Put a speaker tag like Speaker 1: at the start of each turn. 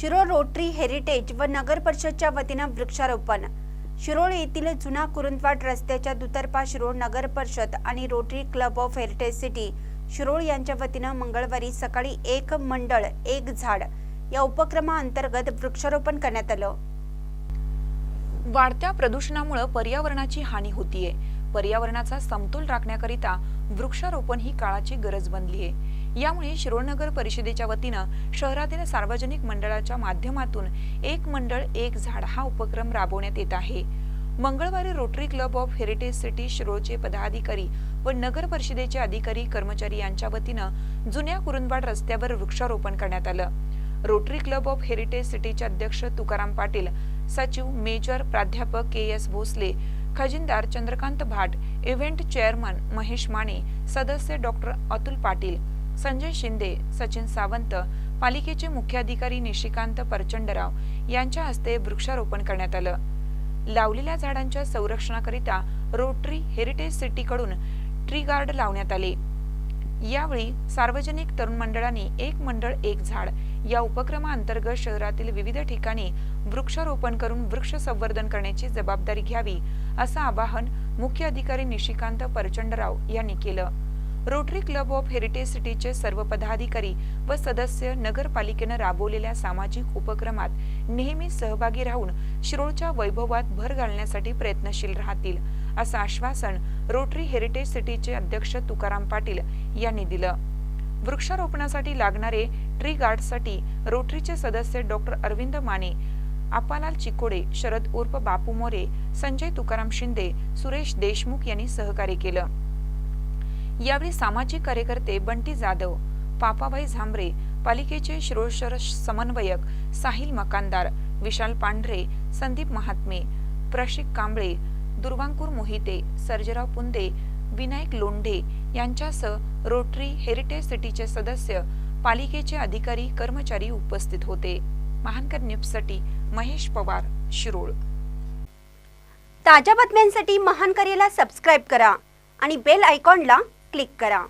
Speaker 1: Shirol rotary heritage व नगर परिषदच्या वतीनं वृक्षारोपण. शिरोळ येथील जुना कुरुंदवाड रस्त्याच्या दुतर्फा शिरोळ नगर परिषद आणि Rotary club of heritage city Shirol यांच्या वतीनं मंगळवारी सकाळी एक मंडळ एक झाड या उपक्रमाअंतर्गत वृक्षारोपण करण्यात आलं.
Speaker 2: वाढत्या प्रदूषणामुळे पर्यावरणाची हानी होतीये. पर्यावरणाचा समतोल राखण्याकरिता वृक्षारोपण ही काळाची गरज बनली आहे यामुळे शिरोळनगर परिषदेच्या वतीनं शहरातील सार्वजनिक मंडळाच्या माध्यमातून एक मंडळ एक झाड हा उपक्रम राबवण्यात येत आहे. मंगळवारी Rotary club of heritage city शिरोळचे पदाधिकारी व नगर परिषदेचे अधिकारी कर्मचारी यांच्या वतीनं जुन्या कुरुंदवाड रस्त्यावर वृक्षारोपण करण्यात आलं. रोटरी क्लब ऑफ हेरिटेज सिटीचे अध्यक्ष तुकाराम पाटील सचिव मेजर प्राध्यापक के एस भोसले खजिनदार चंद्रकांत भाट इव्हेंट चेअरमन महेश माने सदस्य डॉक्टर अतुल पाटील संजय शिंदे सचिन सावंत पालिकेचे मुख्याधिकारी निशिकांत परचंडराव यांच्या हस्ते वृक्षारोपण करण्यात आलं. लावलेल्या झाडांच्या संरक्षणाकरिता रोटरी हेरिटेज सिटीकडून ट्री गार्ड लावण्यात आले. यावेळी सार्वजनिक तरुण मंडळाने एक मंडळ एक झाड या उपक्रमाअंतर्गत शहरातील विविध ठिकाणी वृक्षारोपण करून वृक्ष संवर्धन करण्याची जबाबदारी घ्यावी असं आवाहन मुख्य अधिकारी निशिकांत परचंडराव यांनी केलं. रोटरी क्लब ऑफ हेरिटेज सिटीचे सर्व पदाधिकारी व सदस्य नगरपालिकेनं राबवलेल्या सामाजिक उपक्रमात नेहमी सहभागी राहून शिरोळच्या वैभवात भर घालण्यासाठी प्रयत्नशील राहतील असं आश्वासन रोटरी हेरिटेज सिटीचे अध्यक्ष तुकाराम पाटील यांनी दिलं. वृक्षारोपणासाठी लागणारे ट्री गार्डसाठी रोटरीचे सदस्य डॉक्टर अरविंद माने आपालाल चिकोडे शरद उर्फ बापू मोरे संजय तुकाराम शिंदे सुरेश देशमुख यांनी सहकार्य केलं. यावेळी सामाजिक कार्यकर्ते बंटी जाधव पापाबाई झांबरे पालिकेचे शिरोळ समन्वयक साहिल मकानदार विशाल पांढरे संदीप महात्मे प्रशिक कांबळे दुर्वांकूर मोहिते सर्जराव पुंदे विनायक लोंढे यांच्यासह रोटरी हेरिटेज सिटीचे सदस्य पालिकेचे अधिकारी कर्मचारी उपस्थित होते. महानकर न्यूजसाठी महेश पवार शिरोळ.
Speaker 1: ताज्या बातम्यांसाठी महानकरेला सबस्क्राईब करा आणि बेल आयकॉनला क्लिक करा.